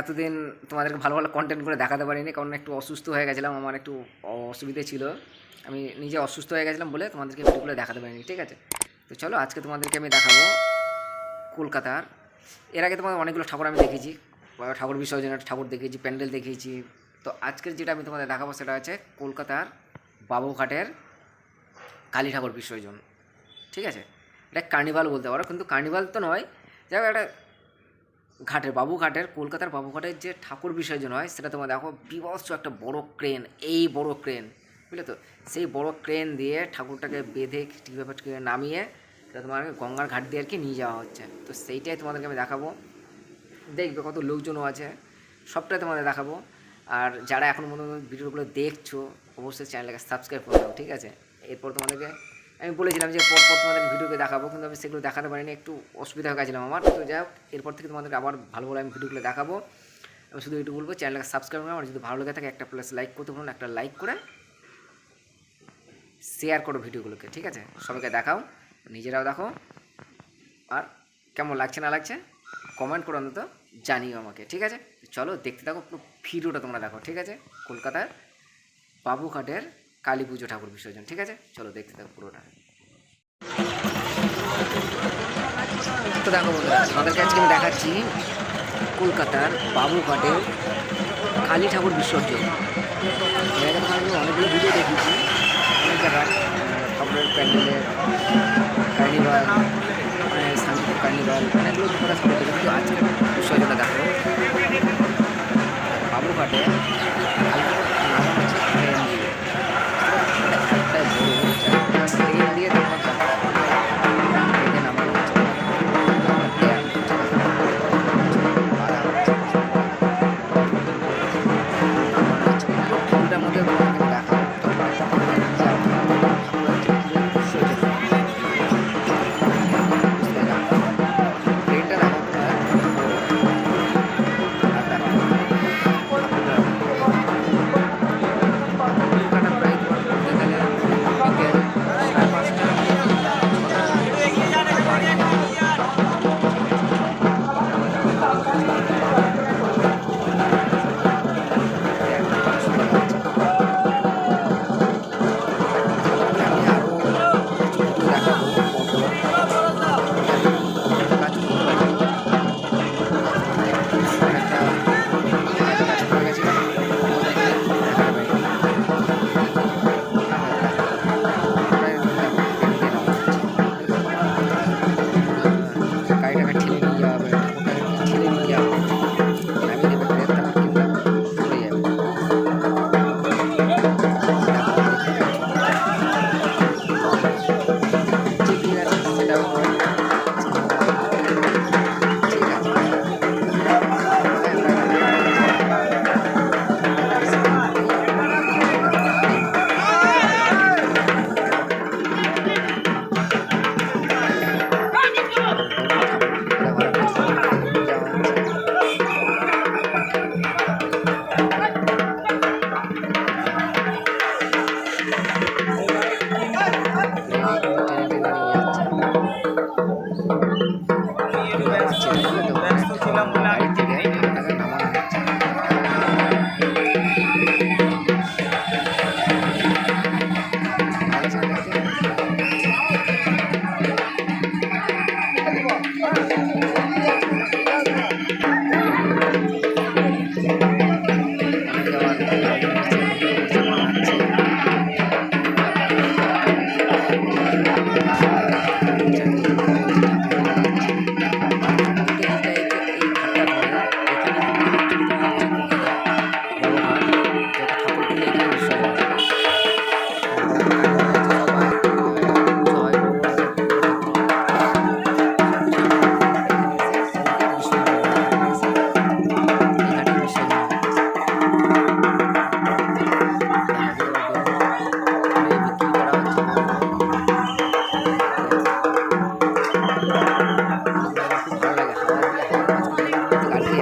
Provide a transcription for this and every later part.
এতদিন তোমাদেরকে ভালো ভালো কন্টেন্ট করে দেখাতে পারিনি, কারণ একটু অসুস্থ হয়ে গেছিলাম, আমার একটু অসুবিধে ছিল। আমি নিজে অসুস্থ হয়ে গেছিলাম বলে তোমাদেরকে ভিডিওগুলো দেখাতে পারিনি, ঠিক আছে? তো চলো, আজকে তোমাদেরকে আমি দেখাবো কলকাতার। এর আগে তোমাদের অনেকগুলো ঠাকুর আমি দেখেছি ঠাকুর বিসর্জনের ঠাকুর দেখেছি, প্যান্ডেল দেখেছি। তো আজকের যেটা আমি তোমাদের দেখাবো সেটা হচ্ছে কলকাতার বাবুঘাটের কালী ঠাকুর বিসর্জন, ঠিক আছে? এটা কার্নিভাল বলতে পারো, কিন্তু কার্নিভাল তো নয়। যাই একটা ঘাটের বাবুঘাটের কলকাতার বাবুঘাটের যে ঠাকুর বিসর্জন হয়, সেটা তোমার দেখো বিভৎস একটা বড় ক্রেন, এই বড় ক্রেন, বুঝলে তো? সেই বড় ক্রেন দিয়ে ঠাকুরটাকে বেঁধে কীভাবে নামিয়ে, সেটা তোমার গঙ্গার ঘাট দিয়ে আর কি নিয়ে যাওয়া হচ্ছে। তো সেইটাই তোমাদেরকে আমি দেখাবো। দেখবে কত লোকজনও আছে, সবটাই তোমাদের দেখাবো। আর যারা এখন পর্যন্ত ভিডিওগুলো দেখছ, অবশ্যই চ্যানেলটাকে সাবস্ক্রাইব করে দাও, ঠিক আছে? এরপর তোমাদেরকে আমি বলেছিলাম যে পরপর তোমাদের ভিডিওকে দেখাবো, কিন্তু আমি সেগুলো দেখাতে পারিনি, একটু অসুবিধা হয়ে গেছিলাম আমার। তো যাই হোক, এরপর থেকে তোমাদেরকে আবার ভালো ভালো আমি ভিডিওগুলো দেখাবো। আমি শুধু একটু বলব, চ্যানেলটাকে সাবস্ক্রাইব করে আমার যদি ভালো লেগে থাকে, একটা প্লাস লাইক করতে পারুন একটা লাইক করে শেয়ার করো ভিডিওগুলোকে, ঠিক আছে? সবাইকে দেখাও, নিজেরাও দেখো। আর কেমন লাগছে, না লাগছে কমেন্ট করো অন্তত জানিও আমাকে, ঠিক আছে? চলো দেখতে থাকো, পুরো ভিডিওটা তোমরা দেখো, ঠিক আছে? কলকাতার বাবুঘাটের কালী পুজো, ঠাকুর বিসর্জন, ঠিক আছে? চলো দেখতে থাকো পুরোটা। তো দেখো বন্ধুরা আমাদেরকে আজকে আমি দেখাচ্ছি কলকাতার বাবুঘাটের কালী ঠাকুর বিসর্জন। আমি অনেকগুলো ভিডিও দেখেছি। অনেক জায়গায় ঠাকুরের প্যান্ডেলের কার্নিভাল মানে শান্তিপুর কার্নিভাল অনেকগুলো তোমরা ঠাকুর দেখেছি আজকে বিসর্জনটা দেখো বাবুঘাটে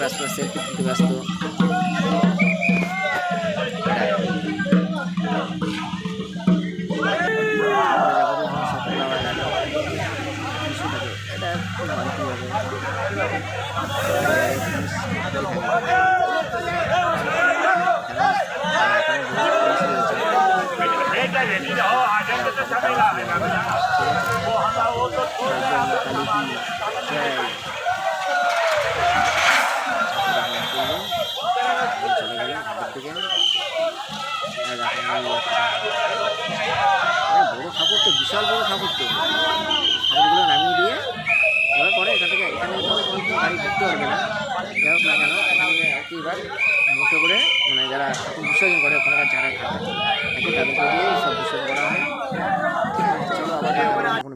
ব্যস্ত সেলফি তুলতে ব্যস্ত। আমরা যাব তো ওখানে সব খোলা হয় না। কিছু থাকে। এটা একটু মানতেই ঠাকুর তো বিশাল বড় ঠাকুর তো ঠাকুরগুলো নামিয়ে দিয়ে এবার পরে এখান থেকে এখানে কোনো গাড়ি ঢুকতে পারবে না যাই হোক না কেন এখান কি এবার মোটো করে মানে যারা ঠাকুর বিসর্জন করে ওখানকার যারা থাকে তাদেরকে দিয়ে সব বিসর্জন করা হয় চলো আবার।